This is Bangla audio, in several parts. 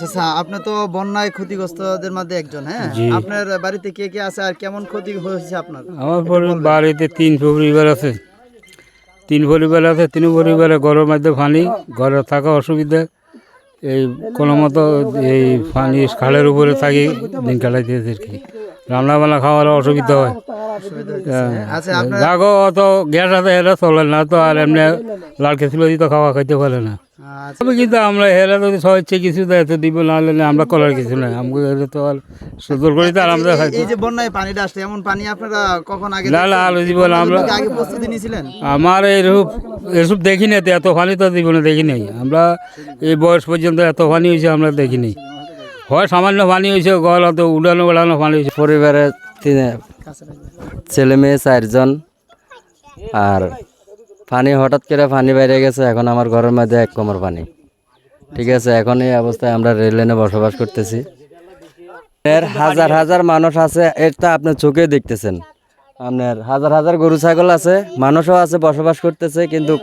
চাচা আপনি তো বন্যায় ক্ষতিগ্রস্তদের মধ্যে একজন হ্যাঁ? আপনার বাড়িতে কে কে আছে আর কেমন ক্ষতি হয়েছে আপনার? আমার বাড়িতে তিন পরিবার আছে। তিন পরিবার আছে তিন পরিবারে ঘরের মধ্যে পানি ঘরে থাকা অসুবিধা। এই কোনো মতো এই পানি খালের উপরে থাকি দিন কাটাইতেছে আর কি। রান্না বান্না খাওয়ার অসুবিধা হয়। আচ্ছা আপনার অত গ্যাস আছে এটা চলে না তো আর এমনি লাল খেছিল তো খাওয়া খাইতে পারে না। আচ্ছা, তবে কিন্তু আমরা হেরা যদি সহজে কিছু দেয় তো দিব না হলে আমরা করার কিছু নাই। আমাকে তো আর সুন্দর করে তো আর আমরা এই যে বন্যায় পানিটা আসছে এমন পানি আপনারা কখন আগে না না আলো জীবন আমরা। আগে প্রস্তুতি নিয়েছিলেন? আমার এইরূপ এসব দেখি না এত পানি তো জীবনে দেখি নাই। আমরা এই বয়স পর্যন্ত এত পানি হয়েছে আমরা দেখি নাই। হয় সামান্য পানি হয়েছে গলা তো উড়ানো উড়ানো পানি হয়েছে। পরিবারের তিন ছেলে মেয়ে চারজন আর পানি হঠাৎ করে পানি বাইরে গেছে এখন আমার ঘরের মধ্যে এক কোমর পানি। ঠিক আছে এখন এই অবস্থায় আমরা রেল লাইনে বসবাস করতেছি। এর হাজার হাজার মানুষ আছে এটা আপনি চোখে দেখতেছেন। আপনার হাজার হাজার গরু ছাগল আছে মানুষও আছে বসবাস করতেছে কিন্তু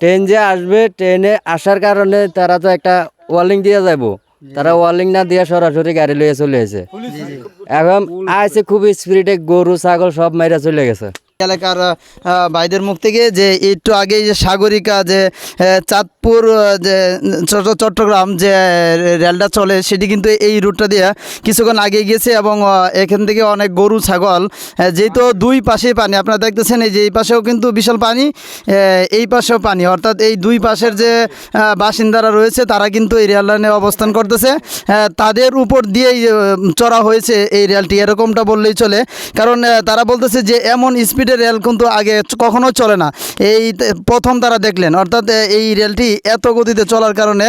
ট্রেন যে আসবে ট্রেনে আসার কারণে তারা তো একটা ওয়ালিং দিয়ে যাব তারা ওয়ালিং না দিয়ে সরাসরি গাড়ি লইয়ে চলে এসে এখন আইসে খুব স্পিরিটে গরু ছাগল সব মাইরা চলে গেছে। এলাকার ভাইদের মুখ থেকে যে একটু আগে যে সাগরিকা যে চাঁদপুর যে চট্টগ্রাম যে রেলটা চলে সেটি কিন্তু এই রুটটা দিয়ে কিছুক্ষণ আগে গিয়েছে এবং এখান থেকে অনেক গরু, ছাগল যেহেতু দুই পাশেই পানি, আপনারা দেখতেছেন এই যে এই পাশেও কিন্তু বিশাল পানি এই পাশেও পানি, অর্থাৎ এই দুই পাশের যে বাসিন্দারা রয়েছে তারা কিন্তু এই রেল লাইনে অবস্থান করতেছে তাদের উপর দিয়েই চড়া হয়েছে এই রেলটি, এরকমটা বললেই চলে, কারণ তারা বলতেছে যে এমন স্পিডে রেল কিন্তু আগে কখনো চলে না। এই প্রথম তারা দেখলেন, অর্থাৎ এই রেলটি এত গতিতে চলার কারণে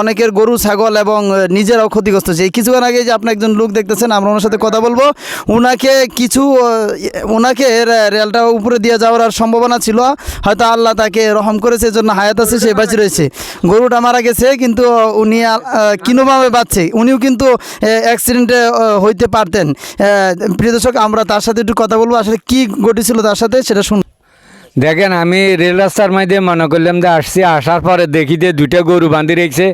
অনেকের গরু, ছাগল এবং নিজেরাও ক্ষতিগ্রস্ত হচ্ছে। কিছুক্ষণ আগে যে আপনি একজন লোক দেখতেছেন, আমরা ওনার সাথে কথা বলব। ওনাকে কিছু ওনাকে রেলটা উপরে দিয়ে যাওয়ার আর সম্ভাবনা ছিল। হয়তো আল্লাহ তাকে রহম করেছে, এজন্য হায়াত আছে, সে বাঁচি রয়েছে। গরুটা মারা গেছে, কিন্তু উনি কিনোভাবে বাঁচছে। উনিও কিন্তু অ্যাক্সিডেন্টে হইতে পারতেন। প্রিয় দর্শক, আমরা তার সাথে একটু কথা বলব। আসলে কি ঘটেছিল সাথে সেটা শুন দেখেন, আমি রেল রাস্তার মধ্যে মনে করলাম যে আসছি, আসার পরে দেখি যে দুইটা গরু বাঁধি রেখেছে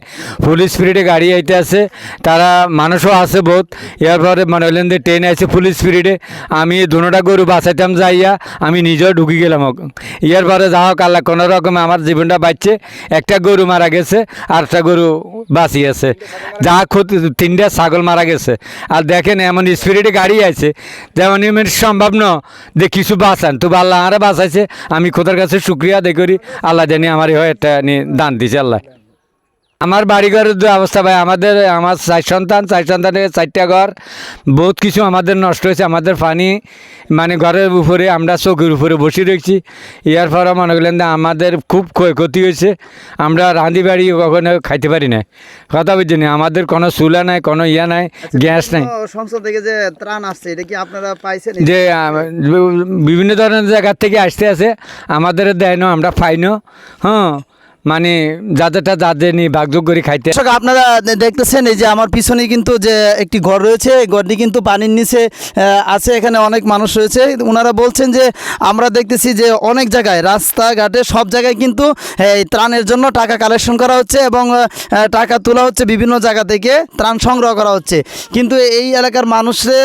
ফুল স্পিরিটে গাড়ি আইতে আছে, তারা মানুষও আছে বহুত এর পরে মনে করলাম যে ট্রেন আছে ফুল স্পিরিটে আমি দুটা গরু বাঁচাইতাম যাইয়া, আমি নিজেও ঢুকি গেলাম এর পরে যা হোক আল্লাহ, কোনো রকমে আমার জীবনটা বাঁচছে, একটা গরু মারা গেছে, আর একটা গরু বাঁচি আছে। যা ক্ষতি তিনটা ছাগল মারা গেছে। আর দেখেন, এমন স্পিরিটে গাড়ি আছে যেমন সম্ভব ন যে কিছু বাঁচান। তো আল্লাহ আরে বাঁচাইছে আমি খোদার কাছে শুক্রিয়া আদায় করি। আল্লাহ জানি আমার হয় একটা দান দিছে আল্লাহ। আমার বাড়িঘরের যে অবস্থা ভাই আমাদের আমার চার সন্তান চার সন্তানের চারটা ঘর বহুত কিছু আমাদের নষ্ট হয়েছে আমাদের পানি মানে ঘরের উপরে আমরা চোখের উপরে বসে রয়েছি। ইয়ার পরে মনে করলেন যে আমাদের খুব ক্ষয়ক্ষতি হয়েছে আমরা রাঁধি বাড়ি কখনো খাইতে পারি না কথা বুঝছি না আমাদের কোনো চুলা নাই কোনো ইয়া নাই গ্যাস নাই। সংসদ থেকে যে ত্রাণ আসছে এটা কি আপনারা পাইছেন? যে বিভিন্ন ধরনের জায়গার থেকে আসতে আছে আমাদের দেয় না আমরা পাই না হ্যাঁ। মানে যাদেরটা যাদের নিয়ে ভাগযোগ করে খাইতে। দর্শক, আপনারা দেখতেছেন এই যে আমার পিছনে কিন্তু যে একটি ঘর রয়েছে, এই ঘরটি কিন্তু পানির নিচে আছে, এখানে অনেক মানুষ রয়েছে। ওনারা বলছেন যে, আমরা দেখতেছি যে অনেক জায়গায়, রাস্তাঘাটে সব জায়গায় কিন্তু, এই ত্রাণের জন্য টাকা কালেকশন করা হচ্ছে এবং টাকা তোলা হচ্ছে বিভিন্ন জায়গা থেকে, ত্রাণ সংগ্রহ করা হচ্ছে। কিন্তু এই এলাকার মানুষে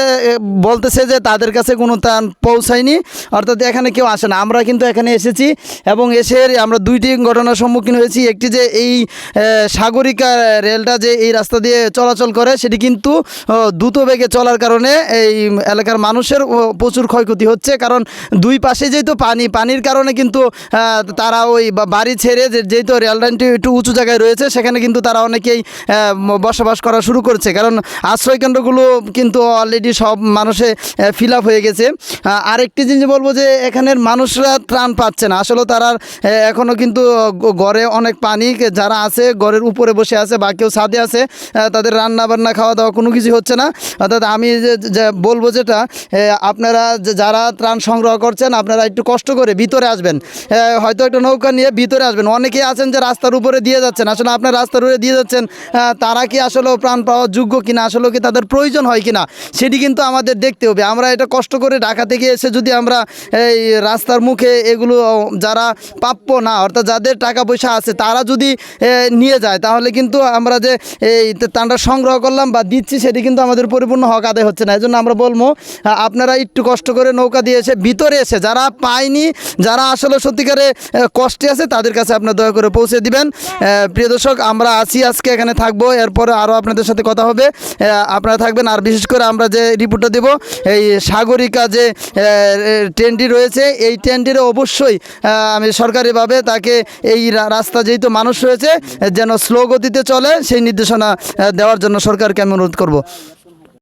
বলতেছে যে তাদের কাছে কোনো ত্রাণ পৌঁছায়নি, অর্থাৎ এখানে কেউ আসে না। আমরা কিন্তু এখানে এসেছি এবং এসে আমরা দুইটি ঘটনার সম্মুখীন হয়েছি, একটি যে এই সাগরিকা রেলটা যে এই রাস্তা দিয়ে চলাচল করে, সেটি কিন্তু দ্রুত বেগে চলার কারণে এই এলাকার মানুষের প্রচুর ক্ষয়ক্ষতি হচ্ছে। কারণ দুই পাশে যেহেতু পানি, পানির কারণে কিন্তু তারা ওই বাড়ি ছেড়ে যেহেতু রেল লাইনটি একটু উঁচু জায়গায় রয়েছে, সেখানে কিন্তু তারা অনেকেই বসবাস করা শুরু করছে। কারণ আশ্রয় কেন্দ্রগুলো কিন্তু অলরেডি সব মানুষে ফিল হয়ে গেছে। আরেকটি জিনিস বলব যে, এখানের মানুষরা ত্রাণ পাচ্ছে না। আসলে তারা এখনও কিন্তু, গ- ঘরে অনেক পানি যারা আছে, ঘরের উপরে বসে আছে বা কেউ ছাদে আছে তাদের রান্না বান্না খাওয়া দাওয়া কোনো কিছু হচ্ছে না। অর্থাৎ আমি যে- বলব যেটা আপনারা যারা ত্রাণ সংগ্রহ করছেন, আপনারা একটু কষ্ট করে ভিতরে আসবেন। হয়তো একটা নৌকা নিয়ে ভিতরে আসবেন। অনেকেই আছেন যে রাস্তার উপরে দিয়ে যাচ্ছেন। আসলে আপনার রাস্তার উপরে দিয়ে যাচ্ছেন তারা কি আসলে প্রাণ পাওয়ার যোগ্য কিনা? আসলে কি তাদের প্রয়োজন হয় কিনা? সেটি কিন্তু আমাদের দেখতে হবে। আমরা এটা কষ্ট করে ঢাকা থেকে এসে যদি আমরা এই রাস্তার মুখে এগুলো, যারা প্রাপ্য না, অর্থাৎ যাদের টাকা পয়সা ইচ্ছা আছে, তারা যদি নিয়ে যায়, তাহলে কিন্তু আমরা যে, এই তান্ডা সংগ্রহ করলাম বা দিচ্ছি, সেটি কিন্তু আমাদের পরিপূর্ণ হক আদায় হচ্ছে না। এই জন্য আমরা বলব আপনারা একটু কষ্ট করে নৌকা দিয়ে এসে ভিতরে এসে, যারা পায়নি, যারা আসলে সত্যিকারে কষ্টে আছে, তাদের কাছে আপনার দয়া করে পৌঁছে দিবেন। প্রিয় দর্শক, আমরা আছি আজকে, এখানে থাকব। এরপরে আরও আপনাদের সাথে কথা হবে। আপনারা থাকবেন, আর বিশেষ করে আমরা যে রিপোর্টটা দেব, এই সাগরিকা যে ট্রেনটি রয়েছে, এই ট্রেনটির অবশ্যই আমি সরকারিভাবে তাকে এই রাস্তা যেহেতু মানুষ রয়েছে, যেন স্লো গতিতে চলে, সেই নির্দেশনা দেওয়ার জন্য সরকারকে আমি অনুরোধ করব।